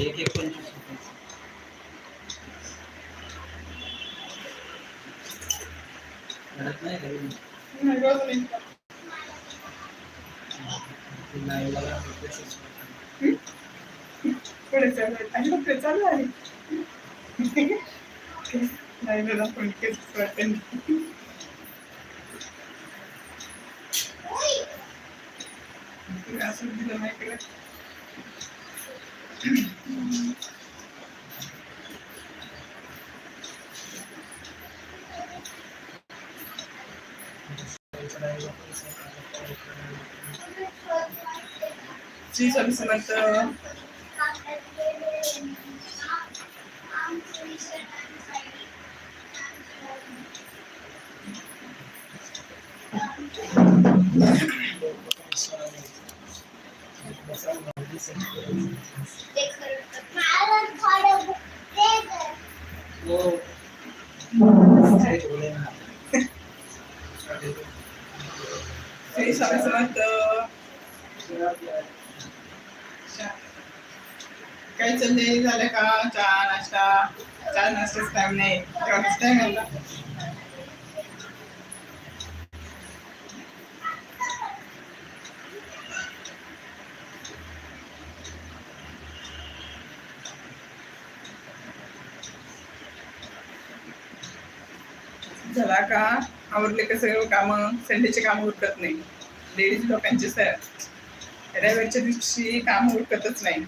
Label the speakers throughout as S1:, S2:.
S1: एक एक पंचवीस घरात नाही बघा,
S2: चालू आहे. मला पण केस वाटते असं दिलं नाही केलं श्री स्वामी समर्थ
S1: हो.
S2: श्री काय चाललंय? झालं का? चहा नाश्ता? चहा नाश्ताच टाइम नाही. तेव्हाच टाइम आला झाला का आवडले का सगळं कामं संडेचे काम उरकत नाही. लेडीज लोकांचे सर. रविवारच्या दिवशी काम उरकतच नाही.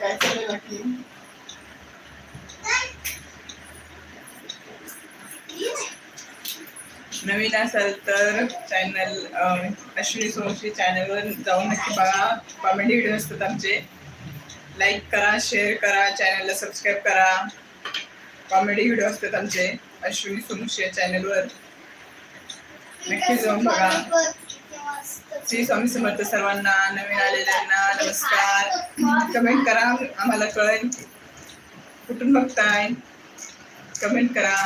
S2: काय बाकी? नवीन असाल तर चॅनल अश्विनी सोमशी चॅनलवर जाऊन नक्की बघा. कॉमेडी व्हिडिओ असतात आमचे. लाईक करा शेअर करा चॅनलला सबस्क्राईब करा. कॉमेडी व्हिडिओ असतात आमचे अश्विनी सोमशी या चॅनलवर नक्की जाऊन बघा. श्री स्वामी समर्थ सर्वांना नवीन आलेल्यांना नमस्कार. कमेंट करा आम्हाला कळेल. कुठून बघताय? कमेंट करा.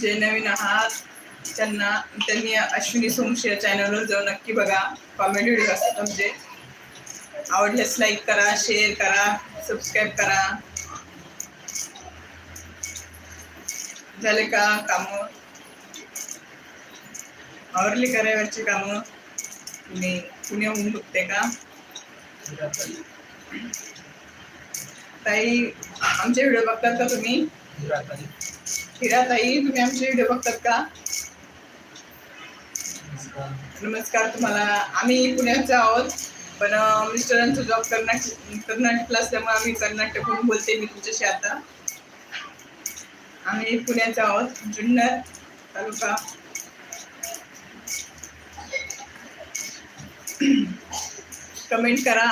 S2: जे नवीन आहात त्यांना त्यांनी अश्विनी सोमशी या चॅनलवर जाऊन नक्की बघा. कॉमेडी व्हिडिओ असतात म्हणजे आवडल्यास लाईक करा शेअर करा सबस्क्राईब करा. झाले का काम? आवरली करायची कामं? तुम्ही पुण्याहून बघते का? ताई आमचे व्हिडिओ बघतात का तुम्ही? हिरा ताई तुम्ही आमचे व्हिडिओ बघतात का? नमस्कार तुम्हाला. आम्ही पुण्याचे आहोत. पण मिस्टरांचा जॉब कर्नाटक कर्नाटकला असल्यामुळे आम्ही कर्नाटकहून बोलते मी तुमच्याशी आता. आम्ही पुण्याचे आहोत जुन्नर तालुका. कमेंट करा.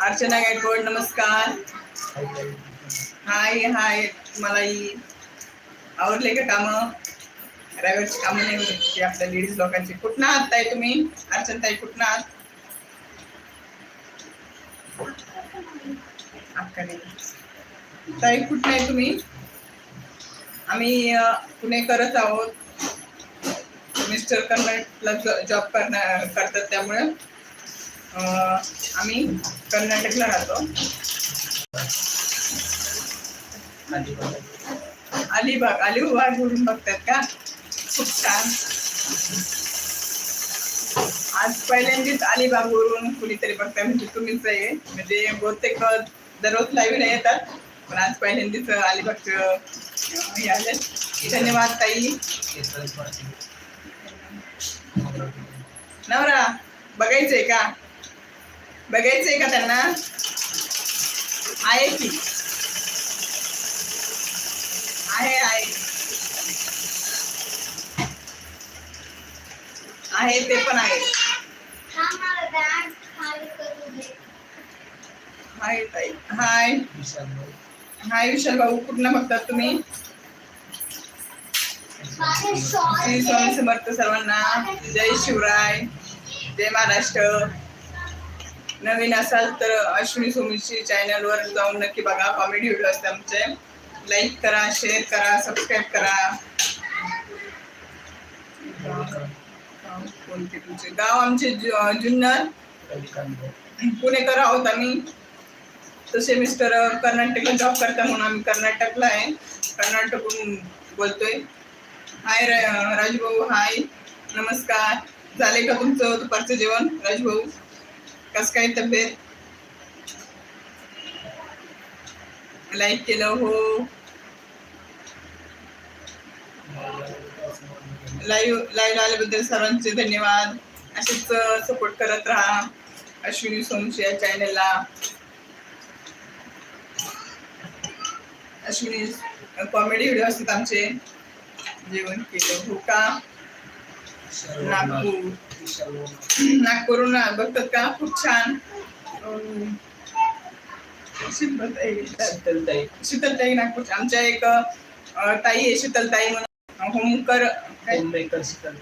S2: अर्चना गायकवाड. नमस्कार. हाय हाय मलाही आवडले का कामं? रविवारची कामं नाही होत आपल्या लेडीज लोकांची. कुठनं आहात ताई तुम्ही? अर्चना ताई कुठनं आहात. ताई कुठं आहे तुम्ही? आम्ही पुणे करत आहोत. मिस्टर कर्नाटकला जॉब करणार करतात त्यामुळे. आम्ही कर्नाटकला राहतो. अलिबाग. अलिबागवरून बघतात का? खूप छान. आज पहिल्यांदाच अलिबागवरून कुणीतरी बघताय म्हणजे तुम्हीच आहे. म्हणजे बहुतेक दररोज लाईव्ह येतात. पण आज पहिल्यांदाच अलिबागचं हे आले. धन्यवाद ताई. नवरा बघायचंय का? बघायचंय का त्यांना? आहे की? आहे आहे. आहे ते पण आहे. हाय ताई हाय. हाय विशाल भाऊ कुठनं बघतात तुम्ही? श्री स्वामी समर्थ सर्वांना. जय शिवराय. जय महाराष्ट्र. नवीन असाल तर अश्विनी सोमीची चॅनलवर जाऊन नक्की बघा. कॉमेडी व्हिडिओ असते आमचे. लाईक करा शेअर करा सबस्क्राईब करा. कोणते तुमचे? गाव आमचे जुन्नर. पुणेकर आहोत आम्ही. तसे मिस्टर कर्नाटकला जॉब करता म्हणून आम्ही कर्नाटकला आहे. कर्नाटकहून बोलतोय. हाय राजभाऊ. हाय नमस्कार. झाले का तुमचं दुपारचं जेवण राजभाऊ? कस काय तब्येत? लाईक केलं हो. लाईव्ह लाईव्ह आल्याबद्दल सर्वांचे धन्यवाद. असेच सपोर्ट करत राहा. अश्विनी सोमशी या चॅनलला अश्विनी कॉमेडी व्हिडिओ असतात आमचे. जेवण केलं हो का नागपूर बघतात का? खूप छान. शीतलताई. शीतलताई. नागपूर आमच्या एक ताई आहे शीतलताई म्हणून. होमकर काय?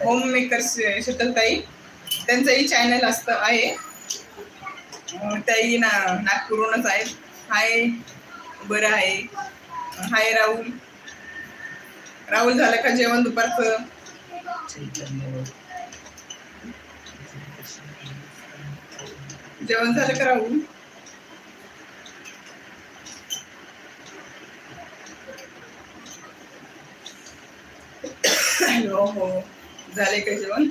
S2: होम मेकर शीतलताई त्यांचंही चॅनल असतं आहे. त्याही ना नागपूरहूनच आहेत. हाय बरं आहे. हाय राहुल. राहुल झालं का जेवण दुपारचं? जेवण झालं का राहुल? हो हो. झाले का जेवण?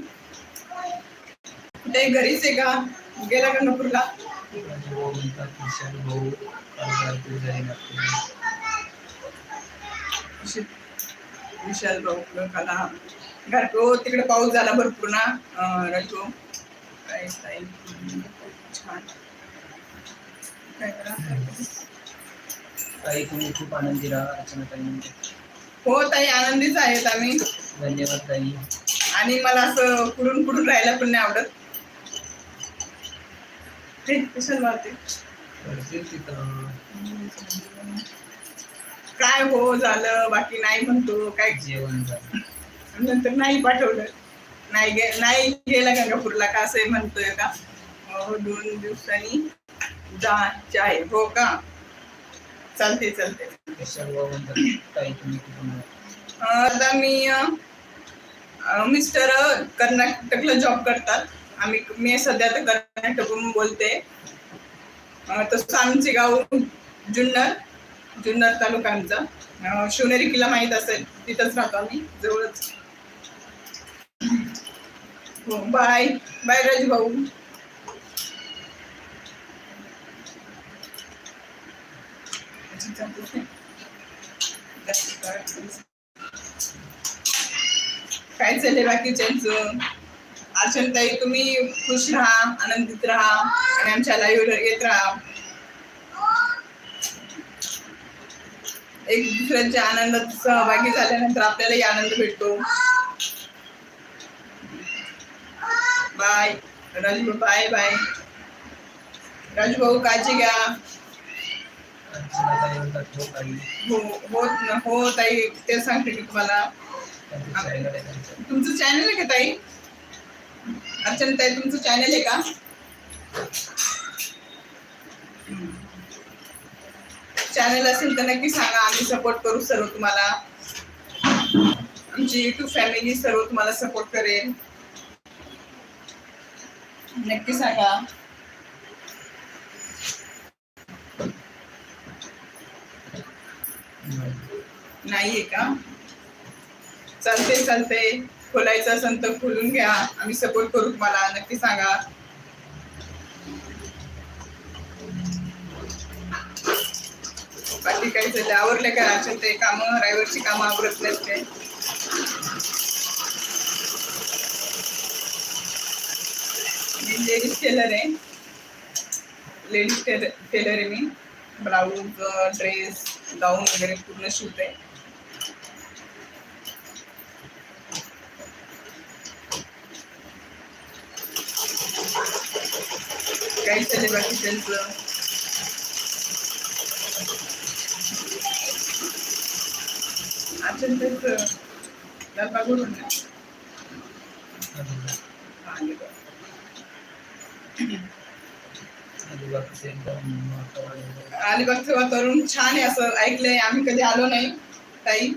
S2: ते घरीच आहे का? गेला का नपूरला? विशाल भाऊ कला घर हो तिकडे पाऊस झाला भरपूर ना. राजू काय ताई, छान. काय करा?
S1: ताई तुम्ही खूप आनंदी राहा.
S2: हो ताई आनंदीच आहेत आम्ही.
S1: धन्यवाद ताई.
S2: आणि मला असं कुडून कुडून राहायला पण नाही आवडत. काय हो झालं बाकी नाही म्हणतो काय?
S1: जेवण झालं.
S2: नंतर नाही पाठवलं. नाही गे नाही गेला गंगापूरला का असं म्हणतोय का हो दोन दिवसांनी जायचे आहे हो का? चालते चालते
S1: सर्व म्हणतात ताई तुम्ही कुठून आहात?
S2: आता मी मिस्टर कर्नाटकला जॉब करतात. आम्ही मी सध्या तर कर्नाटकहून बोलते. तसं आमचे गाव जुन्नर जुन्नर तालुका आमचा शिवनेरी किल्ला माहीत असेल तिथंच राहतो आम्ही जवळच. हो बाय बाय राजू भाऊ. काय चाललंय बाकीच्यांचं? अर्चनताई तुम्ही खुश राहा आनंदित राहा आणि आमच्या लाईव्ह येत राहा. एक दुसऱ्यांच्या आनंदात सहभागी झाल्यानंतर आपल्यालाही आनंद भेटतो. Bye Raju bye bye Raju भाऊ काळजी घ्या.
S1: हो ताई
S2: हो हो ताई ते सांगते मी तुम्हाला. तुमचं चॅनल आहे का ताई? अर्चना ताई तुमचं चॅनल आहे का? चॅनल असेल तर नक्की सांगा आम्ही सपोर्ट करू सर्व तुम्हाला. आमची युट्यूब फॅमिली सर्व तुम्हाला सपोर्ट करेल. नक्की सांगा. नाहीये का? चालते चालते खोलायचं असेल तर खोलून घ्या. आम्ही सपोर्ट करू तुम्हाला. नक्की सांगा. बाकी काही झालं? आवरले का ते काम रायवरची कामं आवरत नसते मी लेडीज टेलर आहे. लेडीज टेलर टेलर आहे मी. ब्लाऊज ड्रेस गाऊन वगैरे पूर्ण शिवते. काही चालले बाकी त्यांचं. अजून त्यांचं. लालबागवरून आहे. हा, आले बघ.
S1: अलिबागचं एकदम वातावरण
S2: अलिबागचं वातावरण छान आहे असं ऐकलंय. आम्ही कधी आलो नाही ताई.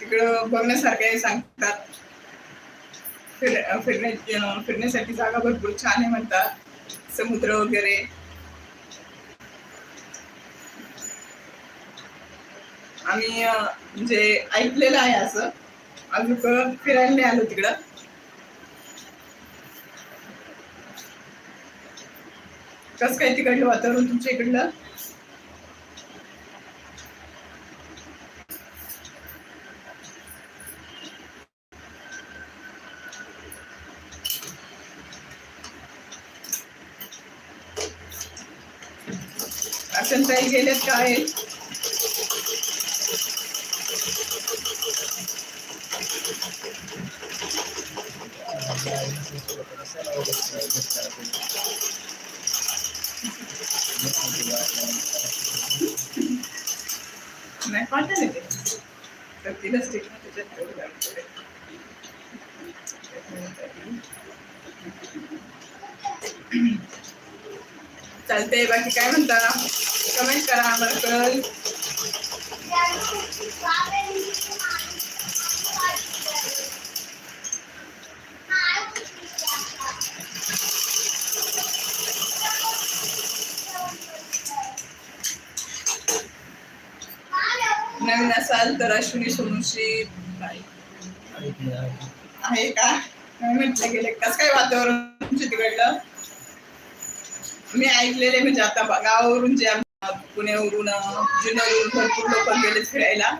S2: तिकडं बघण्यासारखं आहे सांगतात. फिर फिरण्या फिरण्यासाठी जागा भरपूर छान आहे म्हणतात. समुद्र वगैरे. आम्ही अं, म्हणजे ऐकलेलं आहे असं अजून फिरायला नाही आलो तिकडं. कसं काय तिकडलं वातावरण तुमच्या इकडलं? ताई गेल्यात काय नाही पाठवलं नाही ते तर चालतंय बाकी काय म्हणता? कमेंट करा आम्हाला कळल नवीन असाल तर अश्विनी सोनूशी आहे का? म्हटलं गेले कस काय वातावरण तिकडलं? मी ऐकलेले म्हणजे आता गावावरून जे पुण्यावरून जुन्यावरून भरपूर लोक गेले फिरायला.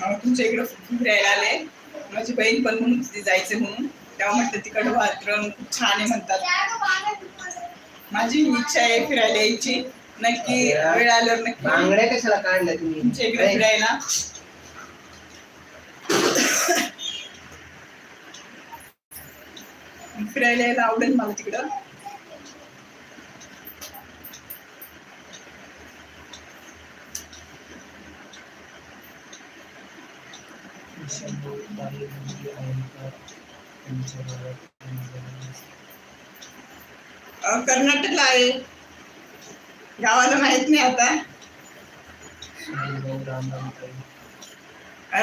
S2: तुमच्या इकडं फिरायला आले. माझी बहीण पण म्हणून तिथे जायचं म्हणून. तेव्हा म्हटलं तिकडं वातावरण खूप छान आहे म्हणतात. माझी इच्छा आहे फिरायला यायची. नक्की वेळ आल्यावर नक्की
S1: बांगड्या कशाला काढल्या तुम्ही?
S2: तुमच्या इकडे फिरायला. फिरायला यायला आवडेल मला तिकडं. अं, कर्नाटकला आहे. गावाला माहीत नाही आता.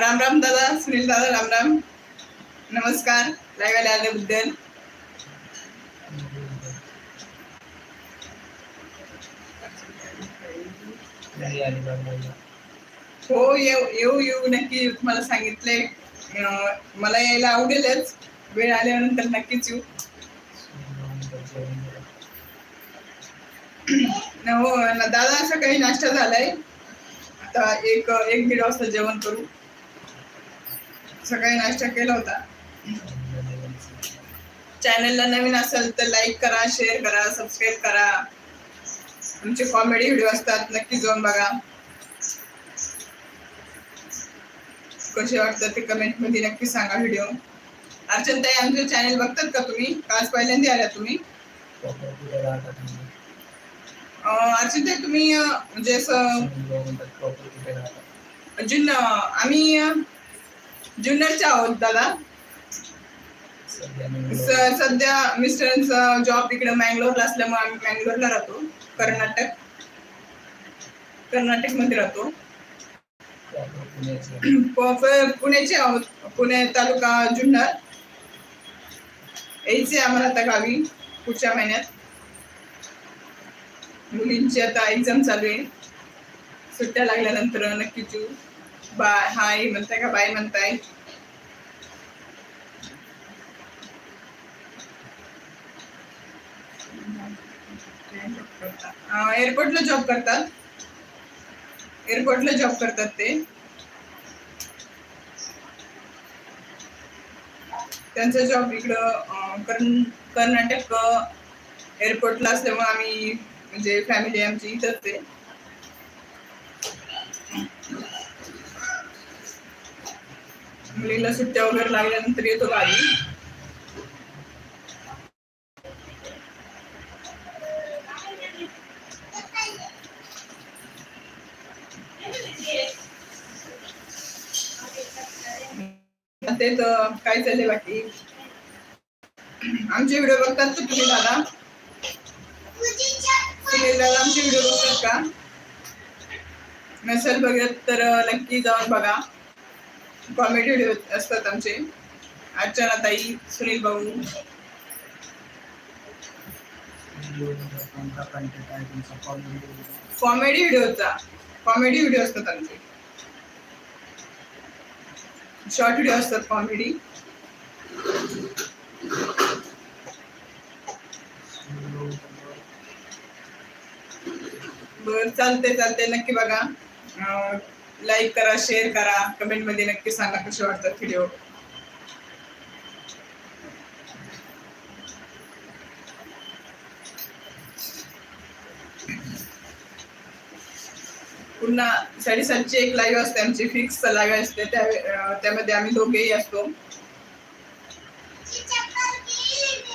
S2: राम राम दादा सुनील दादा राम राम. नमस्कार लाईव्ह आल्याबद्दल. हो येऊ येऊ येऊ नक्की तुम्हाला सांगितले मला यायला आवडेलच. वेळ आल्यानंतर नक्कीच येऊ. हो ना दादा सकाळी नाश्ता झालाय. आता एक एक दीड वाजता जेवण करू. सकाळी नाश्ता केला होता. चॅनलला नवीन असेल तर लाईक करा शेअर करा सबस्क्राईब करा. तुमचे कॉमेडी व्हिडिओ असतात नक्की जाऊन बघा. कसे वाटतात ते कमेंटमध्ये नक्की सांगा व्हिडिओ. अर्चन ताई आमचे चॅनल बघतात का तुम्ही? काल पहिल्यांदा आल्या तुम्ही?
S1: कुठे तुम्ही?
S2: म्हणजे असं जुन आम्ही अं, जुन्नरच्या आहोत दादा.
S1: सध्या
S2: सध्या मिस्टरांचा जॉब इकडे मँगलोरला असल्यामुळे आम्ही मँगलोरला राहतो कर्नाटक. कर्नाटकमध्ये राहतो
S1: पुण्याचे
S2: आहोत पुणे तालुका जुन्नर. यायचे आम्हाला आता गावी पुढच्या महिन्यात. मुलींची आता एक्झाम चालू आहे. सुट्ट्या लागल्यानंतर नक्कीच येऊ बाय हाय म्हणताय का बाय म्हणताय? एअरपोर्टला जॉब करतात. एअरपोर्टला जॉब करतात ते. त्यांचा जॉब इकडं कर्नाटक एअरपोर्टला असल्यामुळे आम्ही म्हणजे फॅमिली आमची इथंच आहे. मुलीला सुट्ट्या वगैरे लागल्यानंतर येतो गावी. ते तर काय चाललंय बाकी? आमचे व्हिडिओ बघतात तुम्ही दादा? सुनील आमचे व्हिडिओ बघतात का? नसेल बघत तर नक्की जाऊन बघा. कॉमेडी व्हिडिओ असतात आमचे. अर्चना ताई सुनील भाऊ.
S1: कॉमेडी
S2: कॉमेडी व्हिडिओचा कॉमेडी व्हिडिओ असतात आमचे. शॉर्ट व्हिडिओ असतात कॉमेडी बर चालते चालते नक्की बघा. लाईक करा शेअर करा. कमेंटमध्ये नक्की सांगा कसे वाटतात व्हिडिओ पुन्हा साडेसातची एक लाईव्ह असते आमची फिक्स लाईव्ह असते. त्यामध्ये आम्ही दोघेही असतो.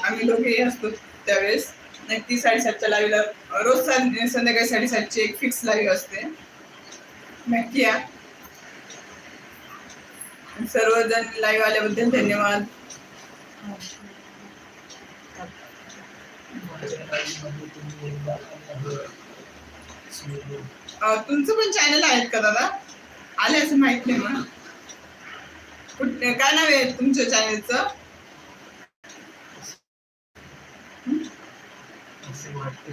S2: आम्ही दोघेही असतो त्यावेळेस. ती साडेसातच्या लाईव्हला रोज संध्याकाळी साडेसातची एक फिक्स लाईव्ह असते. नक्की या. सर्वजण लाईव्ह आल्याबद्दल धन्यवाद. तुमचं पण चॅनल आहेत का दादा? आले असं माहीत नाही मला. काय नाव आहे तुमच्या चॅनलचं
S1: वाटते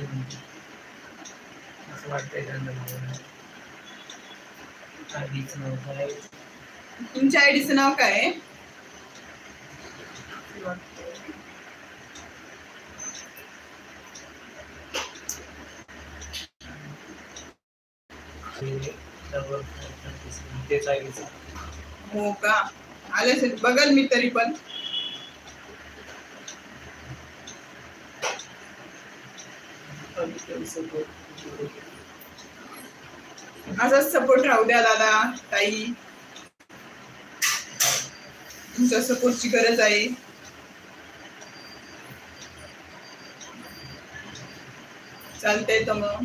S1: असं वाटतंय त्यांना बघायला. आधीच नव्हतं आहे.
S2: तुमच्या आयडीचं नाव काय आहे हो का आले असेल बघल मी तरी पण
S1: आणि ते support.
S2: असाच सपोर्ट राहू द्या दादा ताई. तुमच्या सपोर्टची गरज आहे. चालतंय तर मग.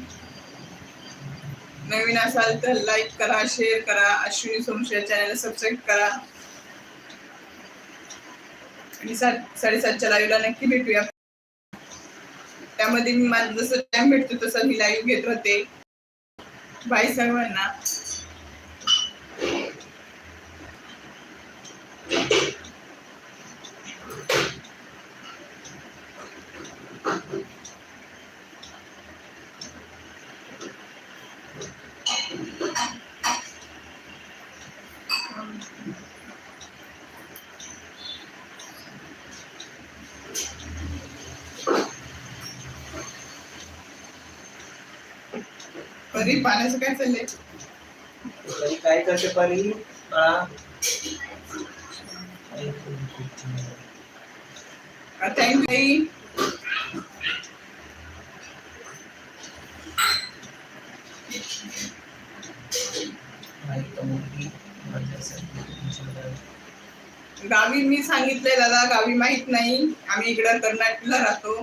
S2: नवीन असाल तर लाईक करा शेअर करा अश्विनी सोमशेर चॅनल सबस्क्राईब करा. आणि सात साडेसातच्या लाईव्हला नक्की भेटूया. त्यामध्ये मी माझं जसं टाइम भेटतो तसं मी लाईव्ह घेत होते बाय सर्वांना परी पाण्याचं काय चाललंय?
S1: तरी काय करते परी? बाळा.
S2: थँक्यू
S1: तर
S2: गावी मी सांगितलंय दादा गावी माहीत नाही. आम्ही इकडं कर्नाटकला राहतो.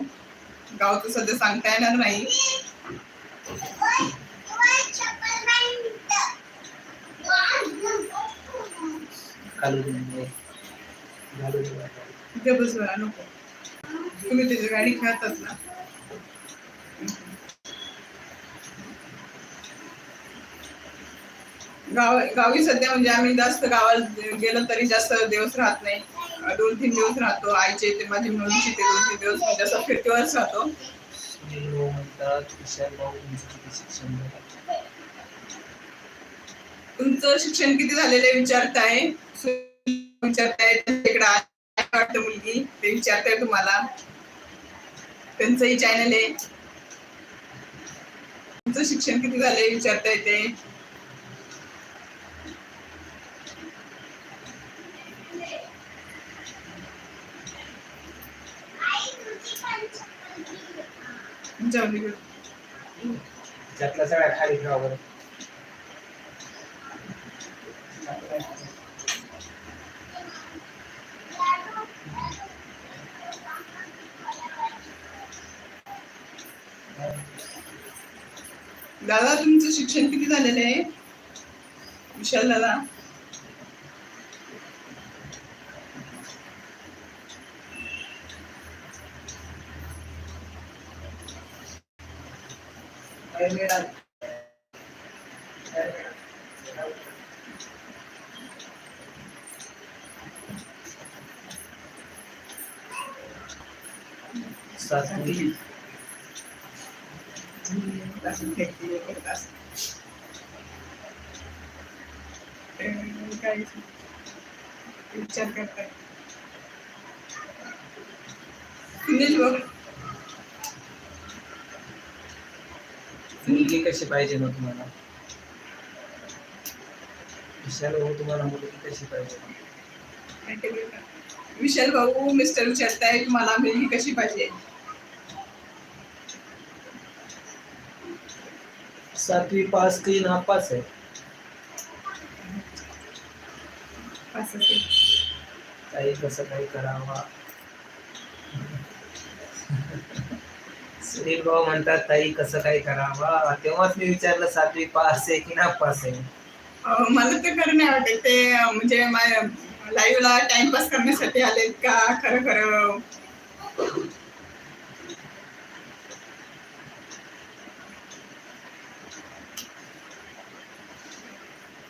S2: गावचं सध्या सांगता येणार नाही.
S1: घालू दे म्हणजे. घालू दे बाळा.
S2: इथे बस बघा, नको. तुम्ही त्याची गाडी खेळतात ना. गाव गावी सध्या म्हणजे आम्ही जास्त गावाला गेलो तरी जास्त दिवस राहत नाही. दोन तीन दिवस राहतो. आईचे ते माझी मुलीचे ते दोन तीन दिवस म्हणजे असं फिरतीवरच राहतो
S1: सुनील भाऊ म्हणतात विशाल भाऊ तुमचं शिक्षण
S2: किती झालेलं आहे विचारताय. विचारताय तिकडे वाटतं मुलगी? ते विचारताय तुम्हाला. त्यांचंही चॅनल आहे. तुमचं शिक्षण किती झालंय विचारताय ते. जाऊ दे दादा तुमचं शिक्षण किती झालेलं आहे? विशाल दादा.
S1: कशी पाहिजे मग तुम्हाला विशाल भाऊ तुम्हाला मुलगी कशी पाहिजे?
S2: विशाल भाऊ मिस्टर विचारताय तुम्हाला मुलगी कशी पाहिजे
S1: सातवी पास की नापास आहे
S2: असं असेल.
S1: काही कसं काही करावा सुनील भाऊ म्हणतात ताई कसं काही करावा? तेव्हाच मी विचारलं सातवी पास आहे की नापास आहे?
S2: अं, मला तर खरं नाही वाटत. ते म्हणजे लाईव्हला टाइमपास करण्यासाठी आलेत का? खरं खरं.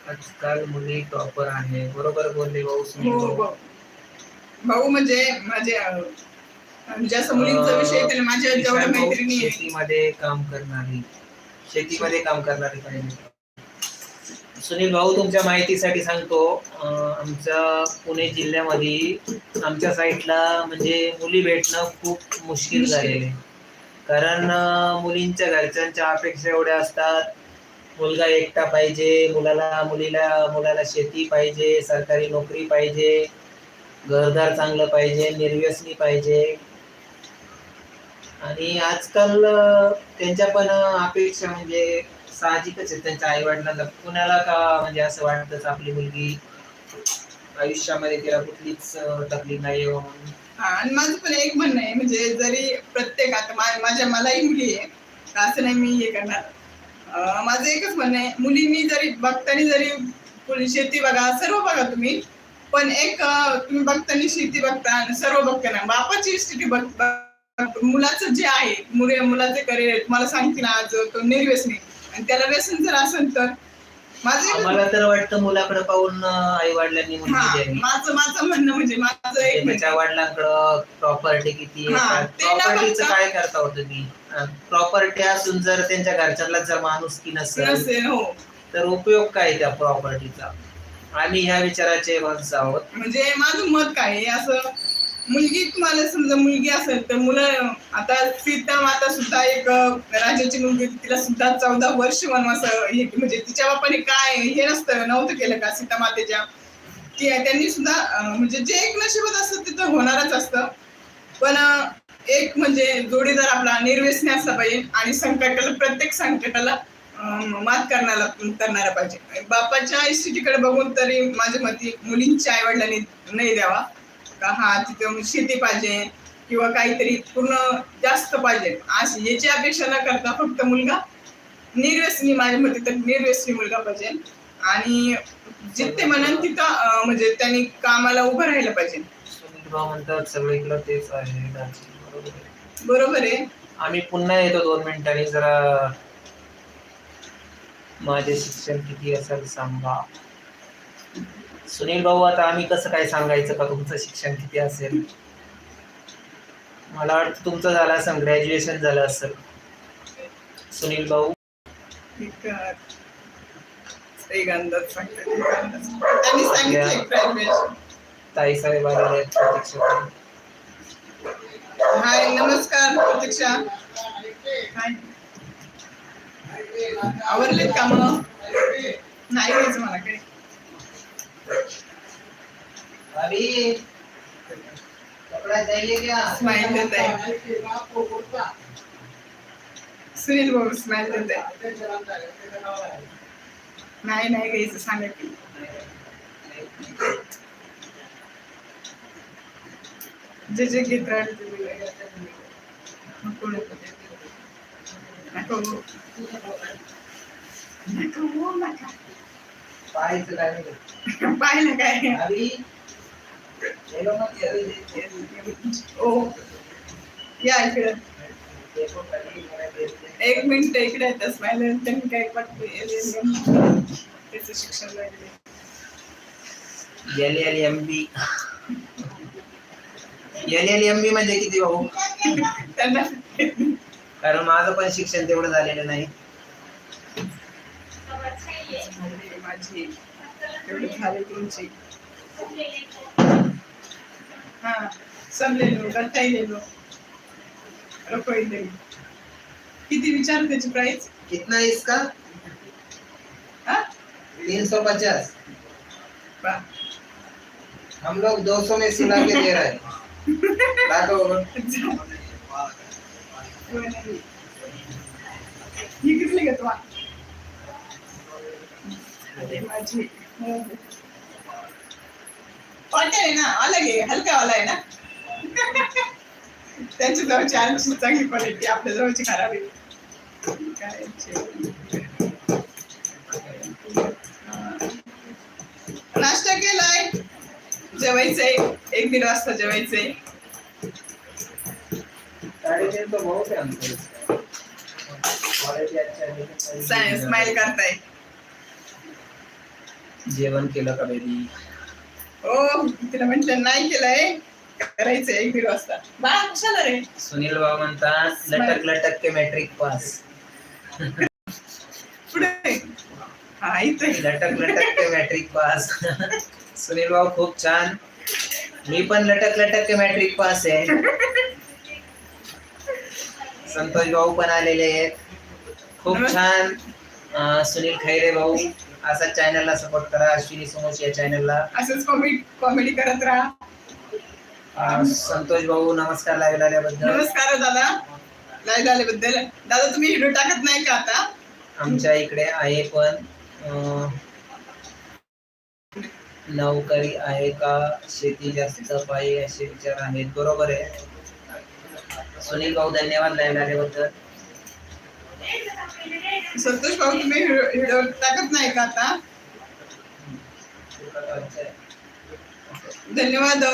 S1: आजकाल मुली टॉपर आहे. बरोबर बोलले भाऊ सुनील
S2: हो.
S1: भाऊ.
S2: भाऊ म्हणजे माझे अं, जास्त मुलींचा विषय तर माझ्या जेवढ्या
S1: विशाल भाऊ
S2: मैत्रिणी आहे
S1: शेतीमध्ये काम करणारी शेतीमध्ये काम करणारी पाहिजे सुनील भाऊ तुमच्या माहितीसाठी सांगतो आमच्या पुणे जिल्ह्यामध्ये आमच्या साईडला म्हणजे मुली भेटणं खूप मुश्किल. झालेले कारण अं, मुलींच्या घरच्यांच्या अपेक्षा एवढ्या असतात मुलगा एकटा पाहिजे मुलाला मुलीला मुलाला शेती पाहिजे सरकारी नोकरी पाहिजे घरदार चांगलं पाहिजे निर्व्यसनी पाहिजे. आणि आजकाल त्यांच्या पण अपेक्षा म्हणजे साहजिकच आहे त्यांच्या आई वडिलांना कुणाला का म्हणजे असं वाटतंच आपली मुलगी आयुष्यामध्ये तिला कुठलीच तकलीफ नाही येऊ म्हणून?
S2: हा, आणि माझं पण एक म्हणणं आहे म्हणजे जरी प्रत्येक आता माझ्या मलाही मुली आहे असं नाही मी हे करणार. माझं एकच म्हणणं आहे मुलींनी जरी बघताना जरी शेती बघा सर्व बघा तुम्ही पण एक तुम्ही बघताना शेती बघता आणि सर्व बघताना. बापाची स्थिती बघता मुलाचं जे आहे मुले मुलाचे करिअर तुम्हाला सांगते ना आज तो निर्व्यसनी आणि त्याला व्यसन जर असेल तर? माझं
S1: मला तर वाटतं मुलाकडे पाहून आई वडिलांनी द्यावी
S2: माझं माझं म्हणणं म्हणजे माझं एक म्हणणं
S1: त्याच्या वडिलांकडं प्रॉपर्टी किती
S2: हा,
S1: आहे
S2: ते न
S1: प्रॉपर्टीचं
S2: बघता-
S1: काय करता हो तुम्ही? प्रॉपर्टी असून जर त्यांच्या घरच्यांना जर माणूस की नसेल
S2: नसेल हो.
S1: तर उपयोग काय त्या प्रॉपर्टीचा आम्ही ह्या विचाराचे माणसं आहोत.
S2: म्हणजे माझं मत काय आहे? असं मुलगी तुम्हाला समजा मुलगी असेल तर मुलं आता सीता माता सुद्धा एक राजाची मुलगी तिला सुद्धा चौदा वर्ष वनवास हे म्हणजे तिच्या बापाने काय हे नसतं नव्हतं केलं का सीता मातेच्या? त्यांनी सुद्धा म्हणजे जे एक नशिबात असतं ते तर होणारच असतं. पण एक म्हणजे जोडीदार आपला निर्व्यसनी असला पाहिजे आणि संकटाला प्रत्येक संकटाला मात करणारा करणारा पाहिजे. बापाच्या स्थितीकडे बघून तरी माझ्या मते मुलींच्या आई वडिलांनी नाही द्यावा. का हा तिथं शेती पाहिजे किंवा काहीतरी पूर्ण जास्त पाहिजे. अशी याची अपेक्षा न करता फक्त मुलगा निर्व्यसनी माझ्या मते तर निर्व्यसनी मुलगा पाहिजे. आणि जिथे म्हणून तिथं म्हणजे त्यांनी कामाला उभं राहिलं पाहिजे.
S1: म्हणतात सगळीकडे तेच आहे. बरोबर आहे. आम्ही पुन्हा येतो दोन मिनिटांनी जरा माझे शिक्षण किती असेल सांगा. सुनील भाऊ आता आम्ही कसं काय सांगायचं का? तुमचं शिक्षण किती असेल? मला वाटतं तुमचं झालं असेल ग्रॅज्युएशन झालं असेल. सुनील भाऊ. ताई साहेब आलेले आहेत प्रत्यक्ष
S2: हाय नमस्कार प्रतीक्षा. हाय. मग? नाही मला काही.
S1: अभी कपड़ा चाहिए क्या
S2: स्माइल देत आहे सुनील भाऊ स्माइल देत आहे नाही नाही घ्यायचं सांगा की जे जे घेत राहील ते ते घ्या. नको नको ते. नको नको हो, नका
S1: पाहायचं काय नाही.
S2: पाहिलं काय?
S1: ये ये- ये- ये-
S2: ओ या इकडं.
S1: मेरा देख
S2: एक मिनिट इकडे येतात स्माईल त्यांनी त्याचं शिक्षण लागले
S1: L L M B. L L M B म्हणजे किती भाऊ?
S2: त्यांना
S1: कारण माझं पण शिक्षण तेवढं झालेलं नाही.
S2: माझी एवढी झाली तुमची. हा समले लो गट्टाई ले लो रुपये दे किती विचार त्याची प्राइस
S1: कितना है इसका? तीन सौ पचास. हम लोग दो सौ में सिला के दे रहे हैं। दाखव
S2: किती घेतो माझी वाटत आहे ना अलग आहे हलका वाला आहे ना त्यांच्या जवळची आणखी चांगली क्वालिटी आपल्या जवळची खराब आहे नाश्ता केलाय जेवायचंय एक दीड वाजता जेवायचंय स्माइल करताय
S1: जेवण केलं का बेबी
S2: हो तिला म्हटलं नाही केलंय करायचंय एक दीड वाजता. बाळा कशाला रे?
S1: सुनील भाऊ म्हणतात लटक लटक के मॅट्रिक पास
S2: पुढे. हा इथे.
S1: लटक लटक के मॅट्रिक पास सुनील भाऊ खूप छान. मी पण लटक लटक के मॅट्रिक पास आहे. संतोष भाऊ पण आलेले आहेत. खूप छान. अं, सुनील खैरे भाऊ. असा चॅनलला सपोर्ट करा. अश्विनी समोस या चॅनलला
S2: असंच कॉमेडी कॉमेडी करत राहा.
S1: अं, संतोष भाऊ नमस्कार लाईव्ह आल्याबद्दल.
S2: नमस्कार दादा. लाईव्ह आल्याबद्दल. दादा तुम्ही व्हिडिओ टाकत नाही का आता?
S1: आमच्या इकडे आहे पण अं, नोकरी आहे का? शेती जास्त पाहिजे असे विचार आहेत. बरोबर आहे. सुनील भाऊ धन्यवाद लाईव्ह आल्याबद्दल.
S2: संतोष भाऊ तुम्ही व्हिडिओ टाकत नाही का आता। धन्यवाद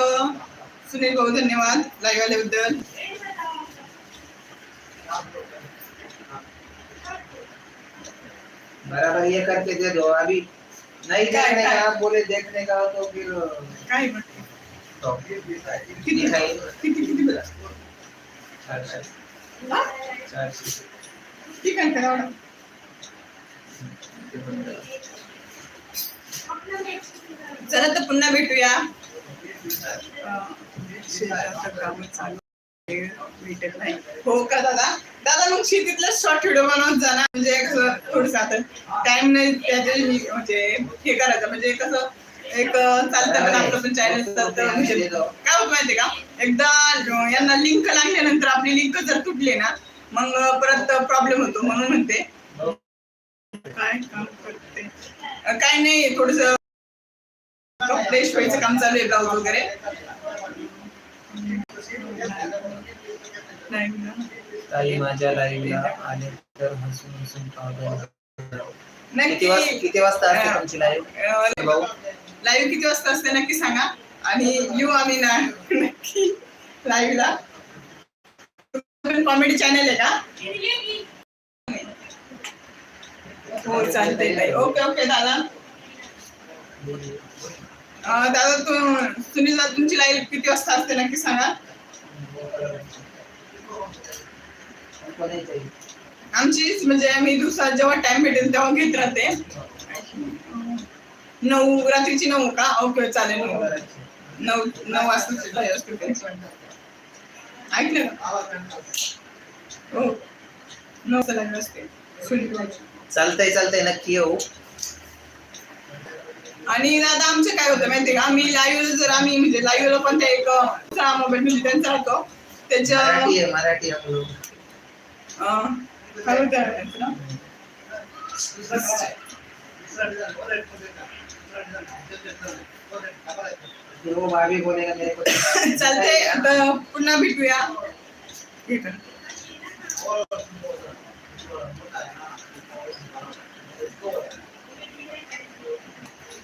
S2: सुनील भाऊ धन्यवाद लाईव्ह आल्याबद्दल
S1: बराबर ये करके दे दो अभी नहीं देखने? का बोले देखने का तो फिर
S2: काय
S1: तो
S2: किती
S1: दिखाई
S2: किती किती बोला
S1: चार चार चार.
S2: ठीक आहे का एवढं?
S1: ते बंद.
S2: चला तर पुन्हा भेटूया भेटत नाही हो का दादा दादा मग शेतीतलं शॉर्ट व्हिडिओ बनवत जाणार म्हणजे कसं थोडस आता टाइम नाही त्याचे म्हणजे हे करायचं म्हणजे कसं एक चालतं पण आपलं पण चॅनल चालतं म्हणजे काय होत माहितीये का एकदा यांना लिंक लागल्यानंतर आपली लिंक जर तुटली ना मग परत प्रॉब्लेम होतो म्हणून म्हणते. काय काम करते? अं, काय नाही थोडस कपडे शिवायचं काम चालू आहे ब्लाऊज वगैरे.
S1: ताई माझ्या लाईव्हला आले तर हसून हसून किती वाजता
S2: नक्की
S1: किती वाजता असते तुमची लाईव्ह भाऊ?
S2: लाईव्ह किती वाजता असते नक्की सांगा. आणि येऊ आम्ही ना नक्की. लाईव्हला कॉमेडी चॅनल आहे का हो चालतंय ओके ओके दादा. दादा तू सुनील तुमची लाईव्ह किती वाजता असते नक्की सांगा? आमची म्हणजे आम्ही दिवसात जेव्हा टाइम भेटेल तेव्हा घेत राहते. नऊ रात्रीची नऊ का? ओके चालेल. नऊ नऊ वाजता ऐकलं हो.
S1: चालतंय चालतंय नक्की येऊ.
S2: आणि दादा आमचं काय होतं माहितीये का? आम्ही लाईव्ह जर आम्ही म्हणजे लाईव्हला पण ते एक मोबाईल म्हणजे त्यांचा राहतो. त्याच्या
S1: मराठी आहे मराठी आहे म्हणून.
S2: अं, काय होतं त्यांचं नाव?
S1: फिर
S2: चालतंय आता पुन्हा भेटूया. भेटू